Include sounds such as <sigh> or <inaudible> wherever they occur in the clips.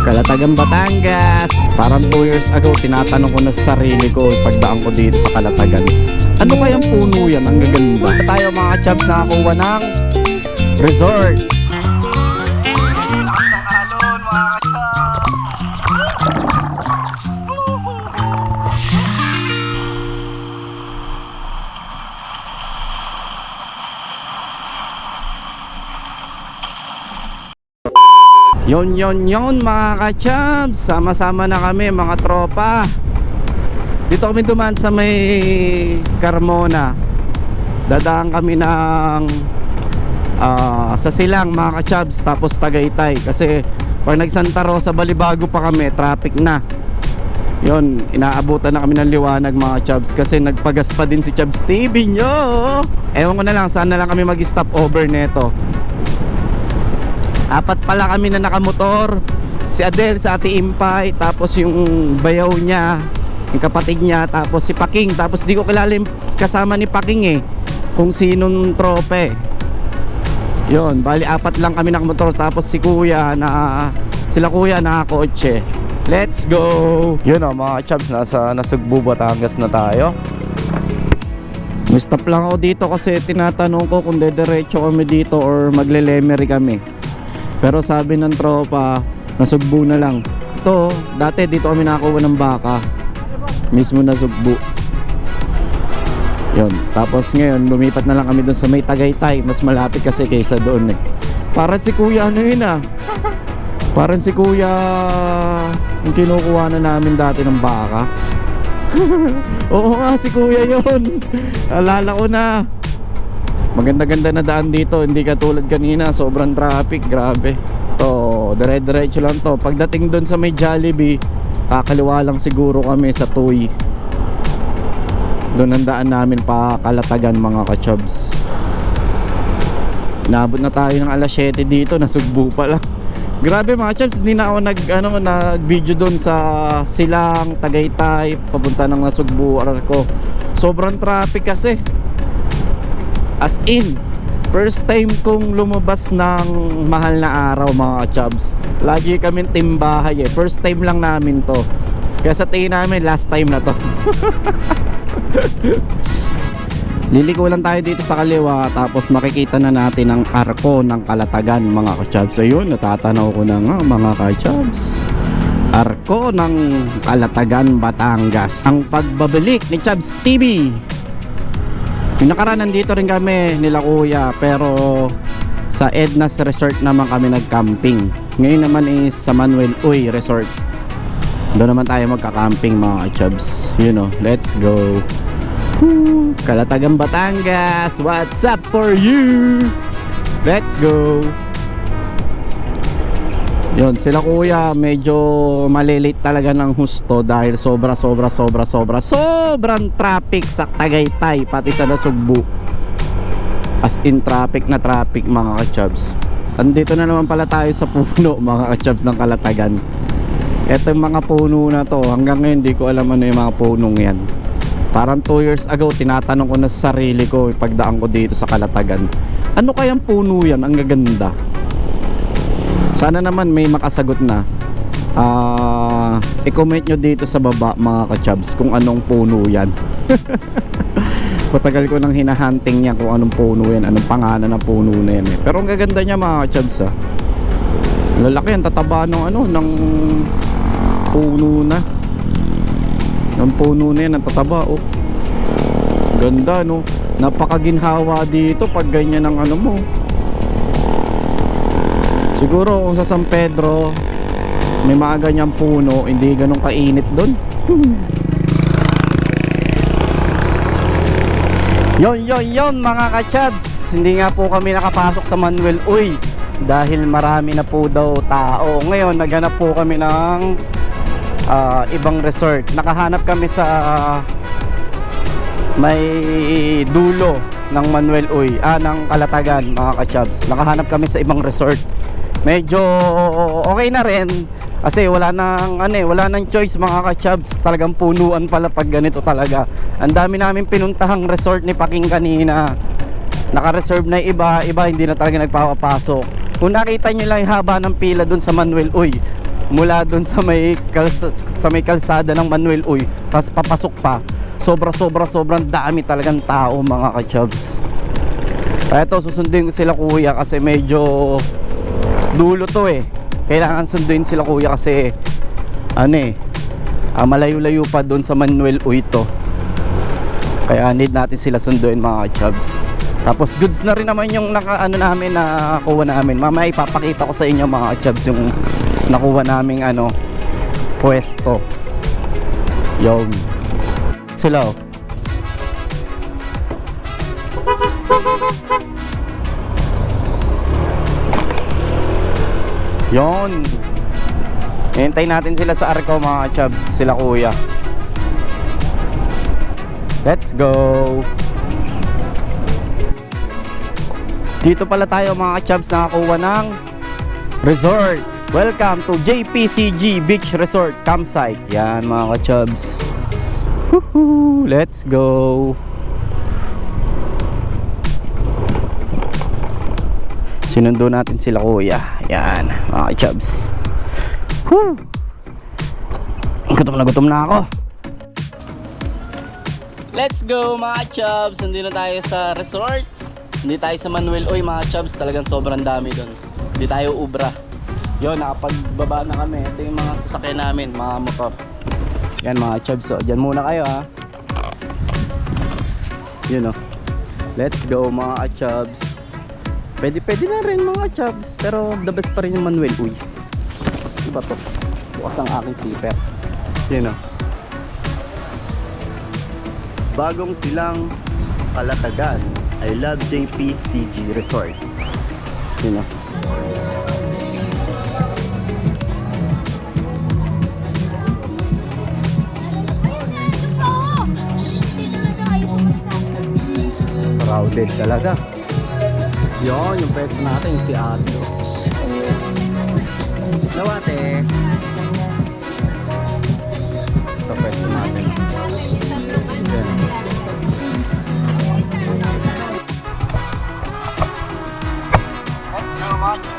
Kalatagan Batangas. Parang 2 years ago, tinatanong ko na sa sarili ko pagdaan ko dito sa Kalatagan. Ano kayang puno yan? Ang gaganda. Tayo mga chubs nakakuha ng resort. Yon yon yon mga kachams Sama-sama na kami mga tropa. Dito kami dumaan sa may Carmona. Dadaan kami ng ah, Sa silang mga kachams Tapos Tagaytay. Kasi pag nag Santa Rosa Balibago pa kami Traffic na. Yon, inaabutan na kami ng liwanag mga chubs Kasi nagpagas pa din si Chubs TV nyo. Ewan ko na lang, saan na lang kami mag-stop over neto Apat pala kami na nakamotor. Si Adel sa Ate Impay, tapos yung bayaw niya, yung kapatid niya, tapos si Paking. Tapos di ko kilala yung kasama ni Paking eh. Kung sinong trope. Yon, bali apat lang kami nakamotor. Tapos si Kuya na sila Kuya nakakotse. Let's go! Yun o mga chubs, nasa Nasugbu, Batangas na tayo. May stop lang ako dito kasi tinatanong ko kung dediretso kami dito or magle-lemery kami. Pero sabi ng tropa, nasugbu na lang. Ito, dati dito kami nakakuha ng baka. Mismo nasugbu. Yun. Tapos ngayon, lumipat na lang kami doon sa may Tagaytay. Mas malapit kasi kaysa doon eh. Parang si kuya ano yun ah. Parang si kuya yung kinukuha na namin dati ng baka. <laughs> Oo nga, si kuya yun. Alala ko na. Maganda-ganda na daan dito, hindi katulad kanina, sobrang traffic, grabe. To, dire-diretso lang to. Pagdating doon sa may Jollibee, kakaliwa lang siguro kami sa Tuy. Doon ang daan namin pa kalatagan mga kachobs. Nabot na tayo ng alas 7 dito, nasugbu pa lang. <laughs> Grabe mga chubs, hindi na ako nag ano nag video doon sa Silang, Tagaytay, papunta ng Nasugbu ko. Sobrang traffic kasi. As in, first time kong lumabas ng mahal na araw mga chubs. Lagi kami timbahay eh. First time lang namin to. Kaya sa tingin namin, last time na to. <laughs> Liliko lang tayo dito sa kaliwa tapos makikita na natin ang arko ng kalatagan mga kachubs. Ayun, natatanaw ko na nga mga kachubs. Arko ng Kalatagan, Batangas. Ang pagbabalik ni Chubs TV. Yung nakaraan nandito rin kami nila kuya pero sa Edna's Resort naman kami nag-camping. Ngayon naman is sa Manuel Uy Resort. Doon naman tayo magka-camping mga chubs. You know, let's go. Woo! Kalatagan Batangas, what's up for you? Let's go. Yun, sila kuya medyo malilate talaga ng husto dahil sobra sobra sobra sobra sobrang traffic sa Tagaytay pati sa Nasugbu. As in traffic na traffic mga kachubs. Andito na naman pala tayo sa puno <laughs> mga kachubs ng Kalatagan. Ito yung mga puno na to, hanggang ngayon di ko alam ano yung mga punong yan. Parang 2 years ago, tinatanong ko na sa sarili ko pagdaan ko dito sa Kalatagan. Ano kayang puno yan? Ang gaganda. Sana naman may makasagot na. Ah, i-comment nyo dito sa baba mga kachubs kung anong puno yan. <laughs> Patagal ko nang hinahunting niya kung anong puno yan, anong pangalan ng puno na yan eh. Pero ang gaganda niya mga kachubs ah. Lalaki ang tataba ng ano, ng puno na. Ng puno na yan, ang tataba oh. Ganda no. Napakaginhawa dito pag ganyan ang ano mo. Siguro kung sa San Pedro may mga ganyang puno, hindi ganun kainit doon. <laughs> yon yon yon mga kachabs, hindi nga po kami nakapasok sa Manuel Uy dahil marami na po daw tao. Ngayon naghanap po kami ng ah, ibang resort. Nakahanap kami sa may dulo ng Manuel Uy, ah, ng Kalatagan mga kachabs. Nakahanap kami sa ibang resort. Medyo okay na rin kasi wala nang ano eh, wala nang choice mga kachabs. Talagang punuan pala pag ganito talaga. Ang dami namin pinuntahang resort ni Paking kanina. Naka-reserve na iba, iba hindi na talaga nagpapapasok. Kung nakita nyo lang yung haba ng pila dun sa Manuel Uy, mula dun sa may, kalsa, sa may kalsada ng Manuel Uy, tapos papasok pa, sobra sobra sobrang dami talagang tao mga kachubs. Eto, susundin sila kuya kasi medyo dulo to eh. Kailangan sunduin sila kuya kasi ano eh, ah, malayo-layo pa doon sa Manuel Uy to. Kaya need natin sila sunduin mga chubs. Tapos goods na rin naman yung naka ano namin na nakuha namin. Mamaya ipapakita ko sa inyo mga chubs yung nakuha naming ano pwesto. Yung sila oh. Yon. Hintay natin sila sa Arco mga chubs, sila kuya. Let's go. Dito pala tayo mga chubs nakakuha ng resort. Welcome to JPCG Beach Resort Campsite. Yan mga. Woohoo! Let's go. Sinundo natin sila kuya. Yan mga ka-chubs. Woo! Gutom na gutom na ako. Let's go mga chubs! Nandito na tayo sa resort. Hindi tayo sa Manuel Oy mga chubs. Talagang sobrang dami doon. Hindi tayo ubra. Yun, nakapagbaba na kami. Ito yung mga sasakyan namin, mga motor. Yan mga chubs. So, dyan muna kayo ha. Yun o. Let's go mga chubs. Pwede, pwede na rin mga chubs. Pero the best pa rin yung Manuel Uy. Ano ba to? Bukas ang aking zipper. Yun o. Bagong silang kalatagan. I love JPCG Resort. Yun o. Crowded talaga. Yun, yung pwesto natin, si Ate. oh. Hello, Ate. Ito pwesto natin. Let's go, Macho.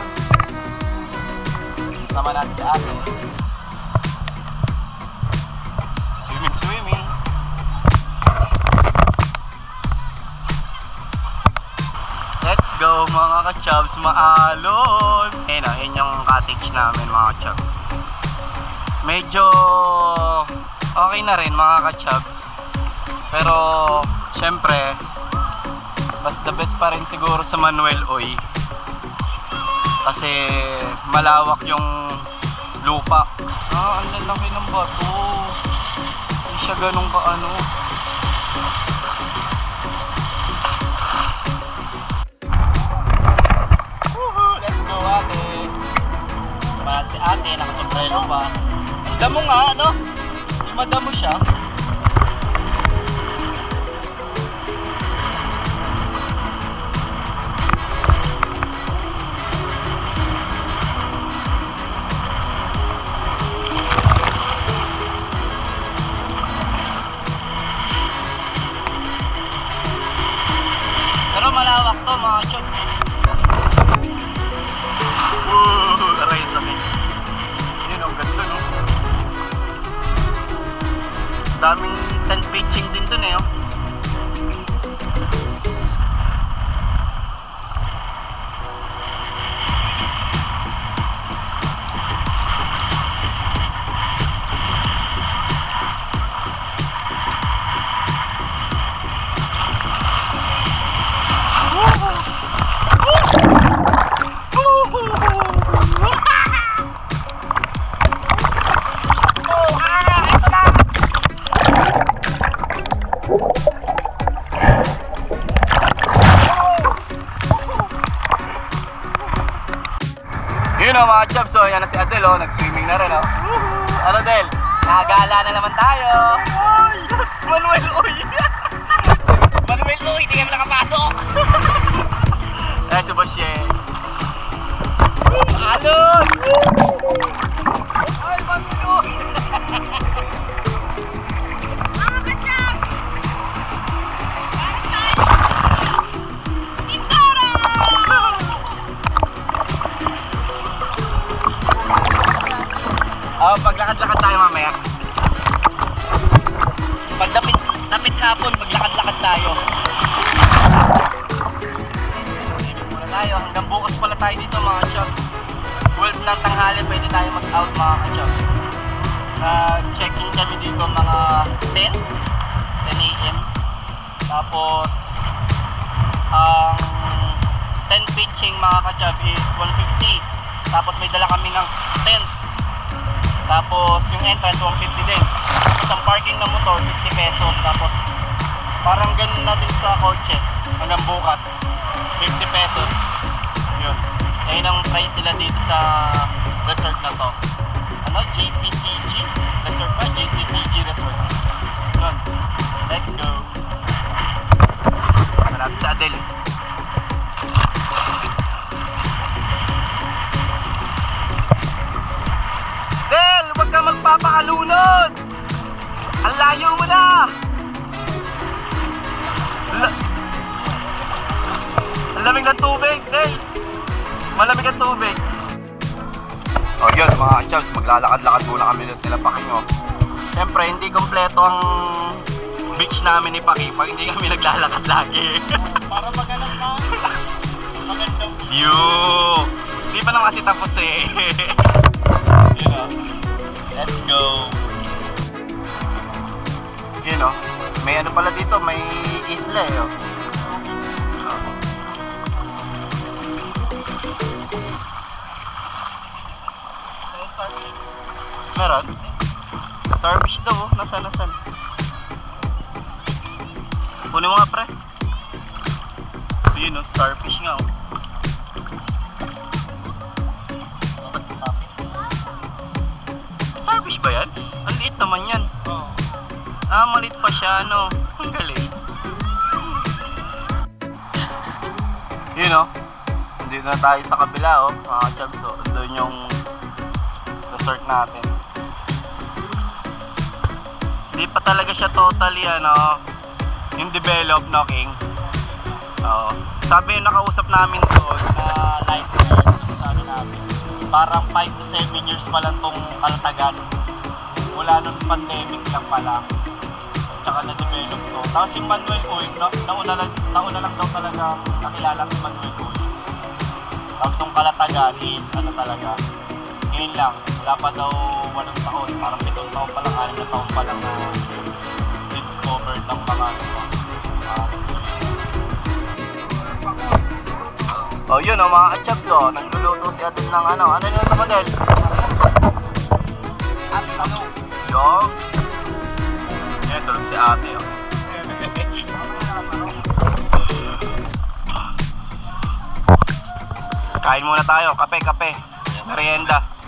Sama natin si Ate. Ka-chubs, maalon! Ayun o, yun yung cottage namin mga ka-chubs. Medyo okay na rin mga ka-chubs. Pero, syempre, mas the best pa rin siguro sa Manuel Oy. Kasi malawak yung lupa. Ah, ang lalaki ng bato. Hindi siya ganun ka ano. Ate, nakasombrero pa. Damo nga, ano? Madamo siya. Pero malawak to mga shots. Daming Adel, oh, nag-swimming na rin, oh. Ano, Del? Nagala na naman tayo. Uy! Manuel, uy! Manuel, uy, hindi kami nakapasok. <laughs> Ay, si Bosye. Tayo mag-out mga ka-chops. Nag-check-in kami dito mga 10. 10 a.m. Tapos, ang 10 pitching mga ka-chops is 150. Tapos may dala kami ng tent. Tapos yung entrance 150 din. Tapos ang parking ng motor 50 pesos. Tapos parang ganun na din sa kotse hanggang bukas. 50 pesos. Yun. Ayun ang price nila dito sa resort na to. Ano? JPCG? Resort ba? JCPG Resort. Yun. Let's go. Malapit sa Adele. Del, huwag ka magpapakalunod! Ang layo mo na! La- Ang lamig ng tubig, Del! Malamig ang tubig. O oh, yun, mga chubs, maglalakad-lakad muna kami ulit nila Paking, oh. Siyempre, hindi kompleto ang beach namin ni Paki pag hindi kami naglalakad lagi. Para maganap na. Magandang Yo! Hindi pa naman kasi tapos eh. Yun o. Let's go. Yun o. May ano pala dito, may isla eh. Oh. Meron? Starfish daw oh. Nasaan, nasaan? Kunin mo nga pre. Yun oh, starfish nga oh. Starfish ba yan? Ang liit naman yan. Oo. Ah, maliit pa siya, ano? Ang galing. Yun oh. Dito na tayo sa kabila oh, mga chubs oh. Doon yung resort natin. Hindi pa talaga siya totally ano, yung develop no King. Oo. Sabi yung nakausap namin doon na lifeguard, sabi namin, parang 5 to 7 years pa lang tong kalatagan. Mula nung pandemic lang pala. Tsaka na-develop to. Tapos si Manuel Oy, na, nauna, lang, nauna lang daw talaga nakilala si Manuel Oy. Tapos yung kalatagan is ano talaga, ngayon lang, wala pa daw walong taon, parang pitong taon pa lang, anim na taon pa lang na discovered ng mga ano pa. research. Oh, yun oh, mga kachabs oh. Nagluluto si Adel ng ano. Ano yun ito, Adel? At ano? Yung? Yan, tulog si ate oh. Kain muna tayo. Kape, kape. Merienda.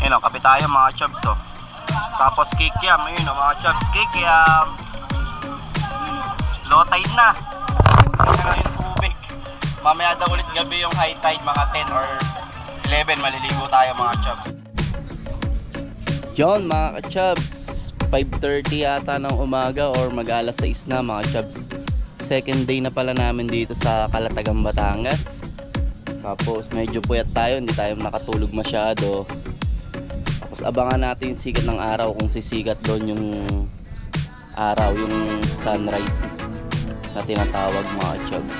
Ayun oh, kape tayo mga chubs oh. Tapos kikiam. Ayun oh, mga chubs. Kikiam. Low tide na. Na yung tubig. Mamaya daw ulit gabi yung high tide mga 10 or 11 maliligo tayo mga chubs. Yon mga ka-chubs. 5.30 yata ng umaga or mag alas 6 na mga chubs. Second day na pala namin dito sa Calatagan, Batangas. Tapos medyo puyat tayo, hindi tayo nakatulog masyado. Tapos abangan natin yung sikat ng araw kung sisikat doon yung araw, yung sunrise na tinatawag mga chubs.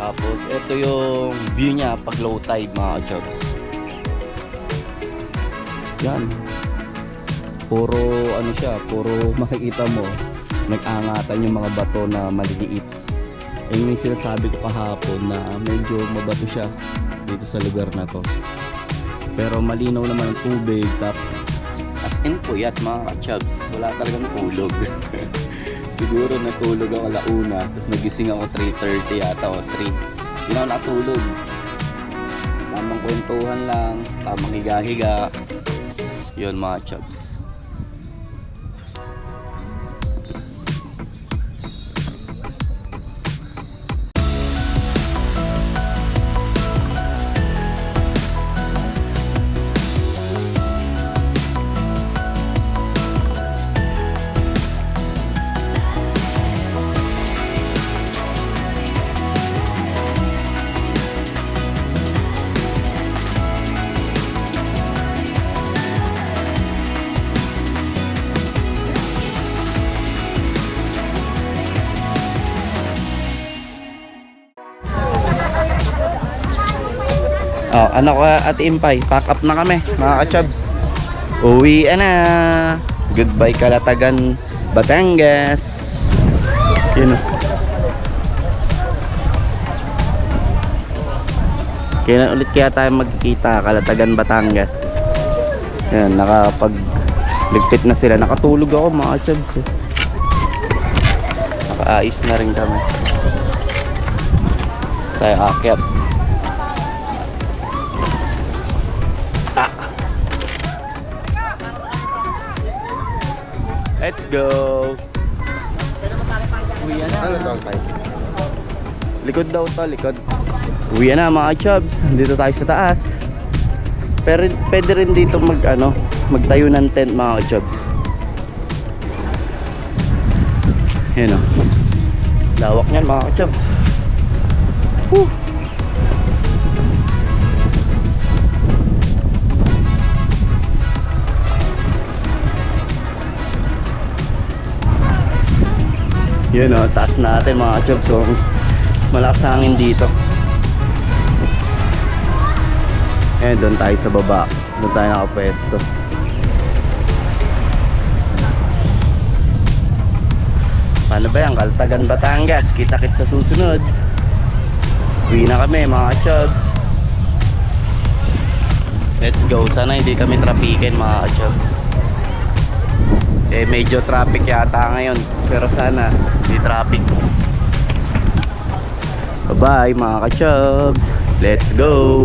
Tapos ito yung view niya pag low tide mga chubs. Yan. Puro ano siya, puro makikita mo nag-angatan yung mga bato na maliliit. Ayun yung sinasabi ko kahapon na medyo mabato siya dito sa lugar na to. Pero malinaw naman ang tubig tapos as in puyat mga ka-chubs. Wala talagang tulog. <laughs> Siguro natulog ako alauna tapos nagising ako 3.30 yata o 3. Hindi ako natulog. Tamang kwentuhan lang, tamang higa-higa. Yun mga chubs. Oh, ano ka at Impay, pack up na kami, mga ka-chubs. Uwi na. Goodbye Kalatagan, Batangas. Yun. Kailan ulit kaya tayo magkikita Kalatagan, Batangas. Yan, nakapag ligpit na sila. Nakatulog ako mga chubs eh. Nakaayos na rin kami. Tayo akyat. Let's go. Uwi na. Ano to, Tay? Likod daw to, likod. Uwi na mga chubs. Dito tayo sa taas. Pero pwede rin dito mag ano, magtayo ng tent mga chubs. Yan o. Lawak niyan mga chubs. Woo! Yun o, taas natin mga chubs. So, mas malakas ang hangin dito. Eh, doon tayo sa baba. Doon tayo nakapwesto. Paano ba yan? Kaltagan, Batangas. Kita-kit sa susunod. Uwi na kami mga chubs. Let's go. Sana hindi kami trapikin mga chubs. Eh, medyo traffic yata ngayon. Pero sana, hindi traffic. Bye-bye mga ka-chubs. Let's go.